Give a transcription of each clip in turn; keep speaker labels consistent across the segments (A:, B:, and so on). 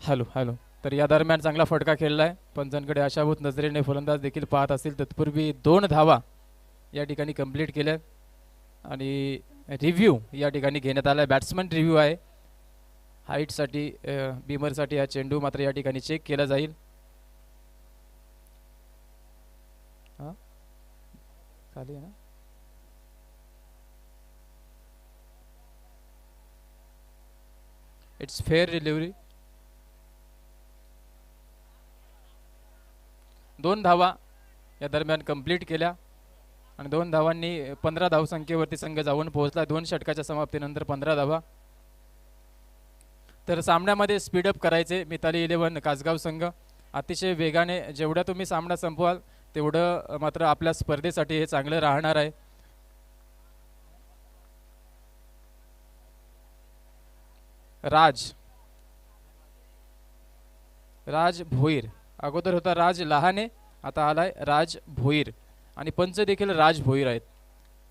A: Hello hello. तर या दरम्यान चांगला फटका खेळला आहे पंचांकडे आशाभूत नजरेने फलंदाज देखील पाहत असतील तत्पूर्वी दोन धावा या ठिकाणी कंप्लीट केल्या. आणि रिव्ह्यू या ठिकाणी घेण्यात आला आहे. बॅट्समन रिव्ह्यू आहे हाईटसाठी बीमरसाठी हा चेंडू मात्र या ठिकाणी चेक केला जाईल. खाली ना? इट्स फेअर डिलिव्हरी दोन धावा या दरम्यान कंप्लीट केल्या. आणि दोन धावांनी पंधरा धावसंख्येवरती संघ जाऊन पोहोचला. दोन षटकाच्या समाप्तीनंतर पंधरा धावा. तर सामन्यामध्ये स्पीडअप करायचे मिताली इलेव्हन कासगाव संघ. अतिशय वेगाने जेवढा तुम्ही सामना संपवाल तेवढं मात्र आपल्या स्पर्धेसाठी हे चांगलं राहणार आहे. राज. राज भोईर. अगोदर होता राज लहाने आता आलाय राज भोईर. आणि पंच देखील राज भोईर आहेत.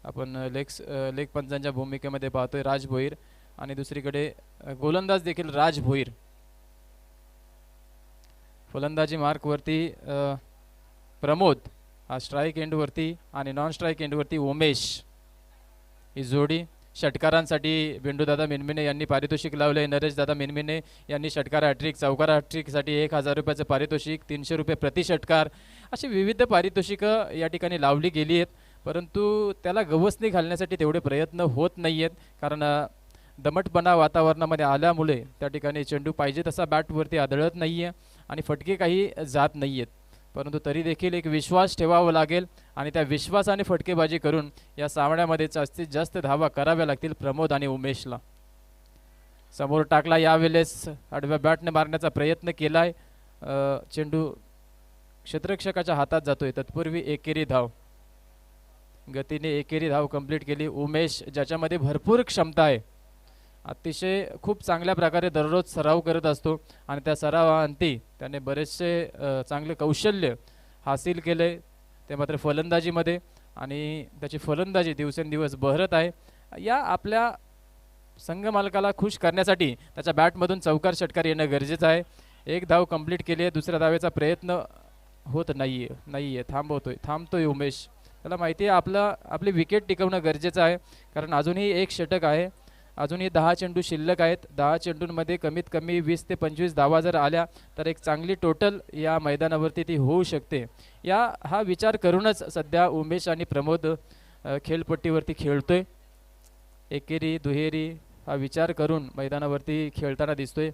A: आपण लेख लेख पंचांच्या भूमिकेमध्ये पाहतोय राज भोईर. आणि दुसरीकडे गोलंदाज देखील राज भोईर. फलंदाजी मार्कवरती अ, प्रमोद हा स्ट्राईक एंडवरती आणि नॉन स्ट्राईक एंडवरती उमेश. ही जोडी षटकारांसाठी बेंडूदादा मिनमिने यांनी पारितोषिक लावले नरेशदादा मिनमिने यांनी षटकार हॅट्रिक चौकार हॅट्रिकसाठी एक हजार रुपयाचं पारितोषिक तीनशे रुपये प्रति षटकार अशी विविध पारितोषिकं या ठिकाणी लावली गेली आहेत. परंतु त्याला गवसणी घालण्यासाठी तेवढे प्रयत्न होत नाही आहेत कारण दमटपणा वातावरणामध्ये आल्यामुळे त्या ठिकाणी चेंडू पाहिजे तसा बॅटवरती आदळत नाही आहे आणि फटके काही जात नाही आहेत परंतु तरी देखील एक विश्वास ठेवावा लागेल आणि त्या विश्वासाने फटकेबाजी करून या सामन्यामध्ये जास्तीत जास्त धावा कराव्या लागतील प्रमोद आणि उमेशला. समोर टाकला यावेळेस आडव्या बॅटने मारण्याचा प्रयत्न केला आहे चेंडू क्षेत्ररक्षकाच्या हातात जातोय. तत्पूर्वी एकेरी धाव. गतीने एकेरी धाव कंप्लीट केली. उमेश ज्याच्यामध्ये भरपूर क्षमता आहे. अतिशय खूप चांगल्या प्रकारे दररोज सराव करत असतो. आणि त्या सरावाअंती त्याने बरेचसे चांगले कौशल्य हासिल केले. ते मात्र फलंदाजीमध्ये आणि त्याची फलंदाजी दिवसेंदिवस बहरत आहे. या आपल्या संघमालकाला खुश करण्यासाठी त्याच्या बॅटमधून चौकार षटकार येणं गरजेचं आहे. एक धाव कंप्लीट केली आहे दुसऱ्या धावेचा प्रयत्न होत नाही आहे नाही आहे थांबवतोय थांबतोय उमेश. त्याला माहिती आहे आपलं आपली विकेट टिकवणं गरजेचं आहे. कारण अजूनही एक षटक आहे. अजूनही दहा चेंडू शिल्लक आहेत. दहा चेंडूंमध्ये कमीत कमी वीस ते पंचवीस धावा जर आल्या तर एक चांगली टोटल या मैदानावरती ती होऊ शकते. या हा विचार करूनच सध्या उमेश आणि प्रमोद खेळपट्टीवरती खेळपट्टीवरती खेळतोय. एकेरी दुहेरी हा विचार करून मैदानावरती खेळताना दिसतोय.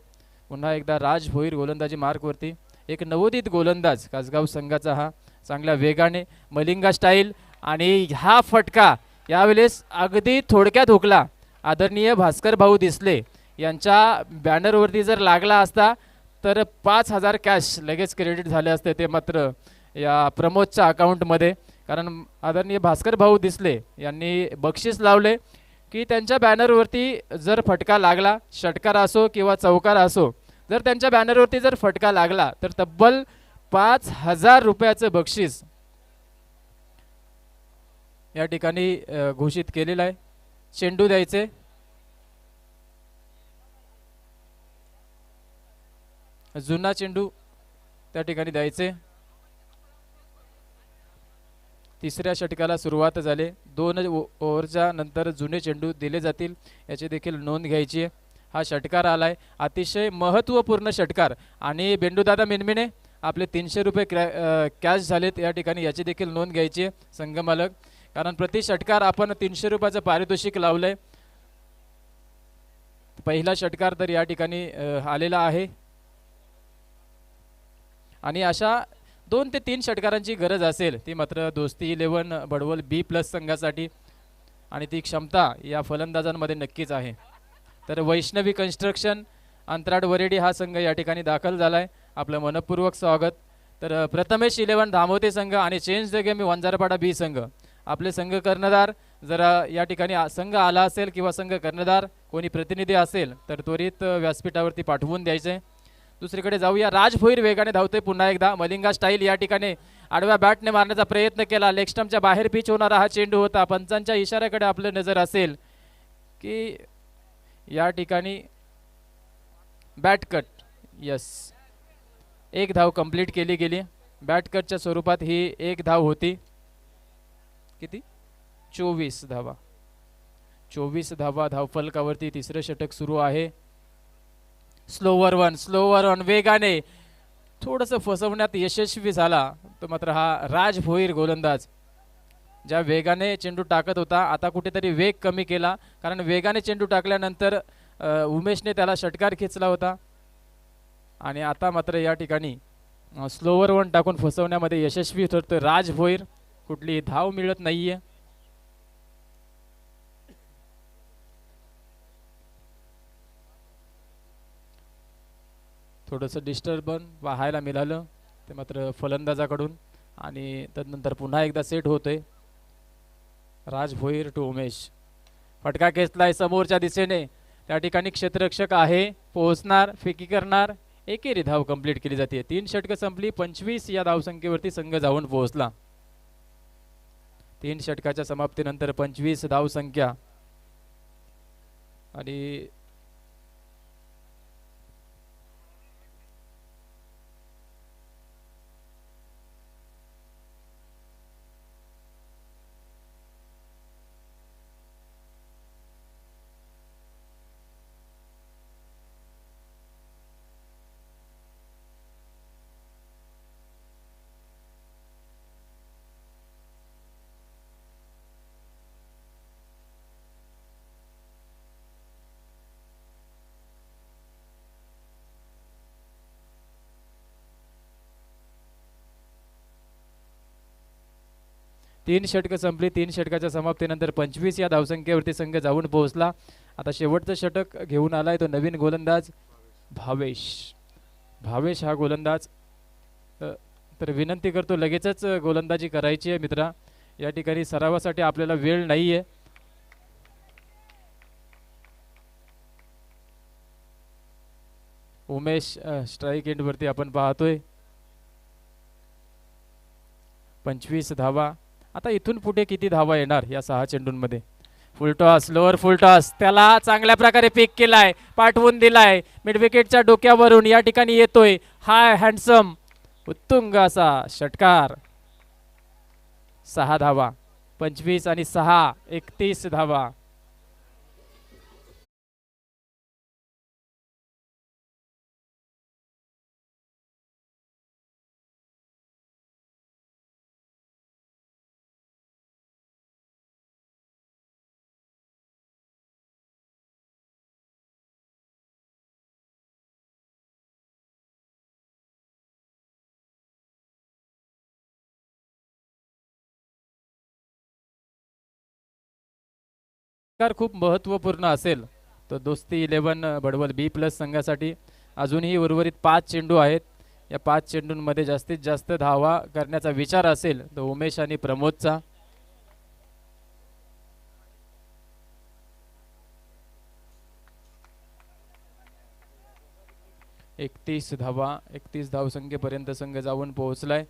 A: पुन्हा एकदा राज भोईर गोलंदाजी मार्कवरती. एक नवोदित गोलंदाज कासगाव संघाचा हा. चांगल्या वेगाने मलिंगा स्टाईल आणि हा फटका यावेळेस अगदी थोडक्यात हुकला. आदरणीय भास्कर भाऊ दिसले यांच्या बॅनरवरती जर लागला असता तर पाच हजार कॅश लगेच क्रेडिट झाले असते ते मात्र या प्रमोदच्या अकाउंटमध्ये कारण आदरणीय भास्कर भाऊ दिसले यांनी बक्षीस लावले की त्यांच्या बॅनरवरती जर फटका लागला षटकार असो किंवा चौकार असो जर त्यांच्या बॅनरवरती जर फटका लागला तर तब्बल पाच हजार रुपयाचं बक्षीस या ठिकाणी घोषित केलेलं आहे. चेंडू द्यायचे. जुना चेंडू त्या ठिकाणी द्यायचे. तिसऱ्या षटकाला सुरुवात झाली. दोन ओव्हरच्या नंतर जुने चेंडू दिले जातील. याची देखील नोंद घ्यायची आहे. हा षटकार आलाय. अतिशय महत्त्वपूर्ण षटकार. आणि बेंडूदादा मेनमिने आपले तीनशे रुपये क्रॅ कॅश झालेत या ठिकाणी याची देखील नोंद घ्यायची आहे. संघमालक कारण प्रति षटकार आपण तीनशे रुपयाचं पारितोषिक लावलंय. पहिला षटकार तर या ठिकाणी आलेला आहे. आणि अशा दोन ते तीन षटकारांची गरज असेल ती मात्र दोस्ती इलेव्हन बडवल बी प्लस संघासाठी. आणि ती क्षमता या फलंदाजांमध्ये नक्कीच आहे. तर वैष्णवी कन्स्ट्रक्शन अंतराड वरेडी हा संघ या ठिकाणी दाखल झाला आहे आपलं मनपूर्वक स्वागत. तर प्रथमेश इलेव्हन धामोते संघ आणि change the game Wanjarpada B संघ. आपले संघ कर्णधार जर या ठिकाणी संघ आला असेल किंवा संघ कर्णधार कोणी प्रतिनिधी असेल तर त्वरित व्यासपीठावरती पाठवून द्यायचे. दुसरीकडे जाऊया. राज भोईर वेगाने धावतोय पुन्हा एकदा. मलिंगा स्टाईल या ठिकाणी आडव्या बॅटने मारण्याचा प्रयत्न केला. लेक्स्टमच्या बाहेर पिच होणारा हा चेंडू होता. पंचांच्या इशाऱ्याकडे आपलं नजर असेल की या ठिकाणी बॅट कट. यस एक धाव कंप्लीट केली गेली. बॅटकटच्या स्वरूपात ही एक धाव होती. किती? चोवीस धावा. चोवीस धावा धावफलकावरती तिसरं षटक सुरू आहे. स्लोवर वन स्लोवर वन वेगाने. थोडंसं फसवण्यात यशस्वी झाला तो मात्र हा राज भोईर गोलंदाज. ज्या वेगाने चेंडू टाकत होता आता कुठेतरी वेग कमी केला. कारण वेगाने चेंडू टाकल्यानंतर उमेशने त्याला षटकार खेचला होता. आणि आता मात्र या ठिकाणी स्लोवर वन टाकून फसवण्यामध्ये यशस्वी ठरतो राज भोईर. कुठली धाव मिळत नाहीये. थोडंसं डिस्टर्बन पाहायला मिळालं ते मात्र फलंदाजाकडून. आणि तदनंतर पुन्हा एकदा सेट होतोय. राज भोईर टू उमेश. फटका खेचलाय समोरच्या दिशेने. त्या ठिकाणी क्षेत्ररक्षक आहे. पोहोचणार फेकी करणार. एकेरी धाव कंप्लीट केली जाते तीन षटकं संपली. पंचवीस या धावसंख्येवरती संघ जाऊन पोहोचला. तीन षटकाच्या समाप्तीनंतर पंचवीस धावसंख्या. आणि तीन षटकं संपली. तीन षटकाच्या समाप्तीनंतर पंचवीस या धावसंख्येवरती संघ जाऊन पोहोचला. आता शेवटचं षटक घेऊन आलाय तो नवीन गोलंदाज भावेश. भावेश हा गोलंदाज तर विनंती करतो लगेचच गोलंदाजी करायची आहे मित्रा. या ठिकाणी सरावासाठी आपल्याला वेळ नाही आहे उमेश स्ट्राईक एंडवरती आपण पाहतोय. पंचवीस धावा. आता इथून पुढे किती धावा येणार या सहा चेंडूंमध्ये? फुलटॉस लोअर फुलटॉस त्याला चांगल्या प्रकारे पिक केलाय पाठवून दिलाय. मिडविकेटच्या डोक्यावरून या ठिकाणी येतोय. हाय हँडसम उत्तुंग असा षटकार. सहा धावा पंचवीस आणि सहा एकतीस धावा. खूप महत्त्वपूर्ण असेल. तर दोस्ती इलेव्हन बडवल बी प्लस संघासाठी. अजूनही उर्वरित पाच चेंडू आहेत. या पाच चेंडूंमध्ये जास्तीत जास्त धावा करण्याचा विचार असेल तर उमेश आणि प्रमोदचा. एकतीस धावा एकतीस धावसंख्येपर्यंत संघ जाऊन पोहोचलाय.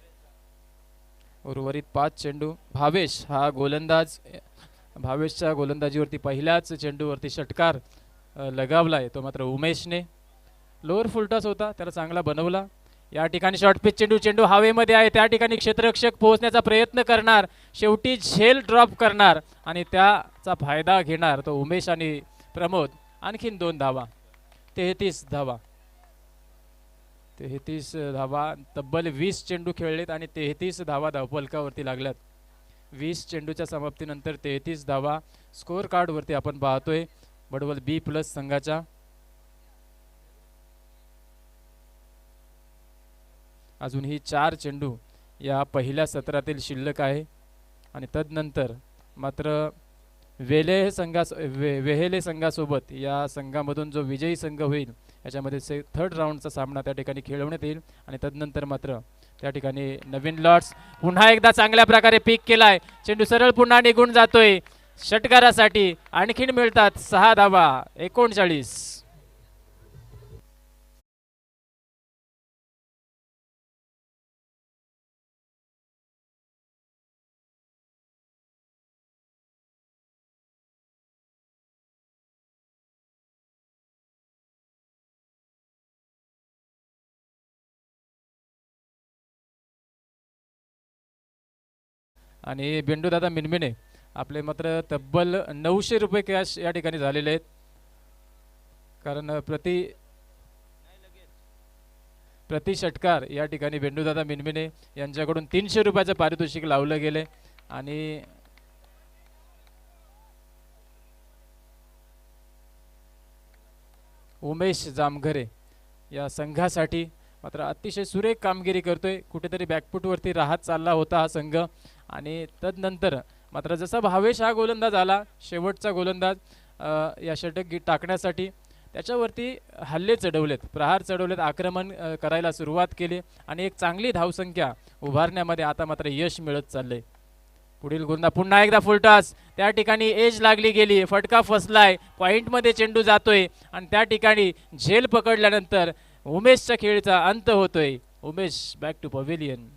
A: उर्वरित पाच चेंडू. भावेश हा गोलंदाज भावेशच्या गोलंदाजीवरती पहिल्याच चेंडूवरती षटकार लगावला लगावलाय. तो मात्र उमेशने. लोअर फुलटॉस होता त्याला चांगला बनवला. या ठिकाणी शॉर्ट पिच चेंडू चेंडू हवेमध्ये आहे. त्या ठिकाणी क्षेत्ररक्षक पोहोचण्याचा प्रयत्न करणार. शेवटी झेल ड्रॉप करणार आणि त्याचा फायदा घेणार तो उमेश आणि प्रमोद. आणखीन दोन धावा. तेहतीस धावा. तेहतीस धावा तब्बल वीस चेंडू खेळलेत आणि तेहतीस धावा धावपलकावरती लागल्यात. वीस चेंडूच्या समाप्तीनंतर तेहतीस धावा स्कोअर कार्डवरती आपण पाहतोय. बडवल बी प्लस संघाच्या. अजूनही चार चेंडू या पहिल्या सत्रातील शिल्लक आहे. आणि तदनंतर मात्र वेले संघास वे वेहेले संघासोबत या संघामधून जो विजयी संघ होईल याच्यामध्ये से थर्ड राऊंडचा सामना त्या ठिकाणी खेळवण्यात येईल. आणि तदनंतर मात्र त्या ठिकाणी नवीन लॉट्स पुन्हा एकदा चांगल्या प्रकारे पिक केलाय. चेंडू सरळ पुन्हा निघून जातोय. षटकारासाठी आणखीन मिळतात सहा धावा एकोणचाळीस. आणि बेंडूदादा मिनमिने आपले मात्र तब्बल नऊशे रुपये कॅश या ठिकाणी झालेले आहेत. कारण प्रति प्रति षटकार या ठिकाणी बेंडूदादा मिनमिने यांच्याकडून तीनशे रुपयाचं पारितोषिक लावलं गेले. आणि उमेश जामघरे या संघासाठी मात्र अतिशय सुरेख कामगिरी करतोय. कुठेतरी बॅकफुटवरती राहत चालला होता हा संघ. आणि तदनंतर मात्र जसा भावेश हा गोलंदाज आला शेवटचा गोलंदाज या षटक टाकण्यासाठी त्याच्यावरती हल्ले चढवलेत प्रहार चढवलेत आक्रमण करायला सुरुवात केली आणि एक चांगली धावसंख्या उभारण्यामध्ये आता मात्र यश मिळत चाललंय. पुढील गोलंदा पुन्हा एकदा फुलटास त्या ठिकाणी एज लागली गेली फटका फसलाय पॉईंटमध्ये चेंडू जातोय आणि त्या ठिकाणी झेल पकडल्यानंतर उमेशच्या खेळीचा अंत होतोय. Umesh back to pavilion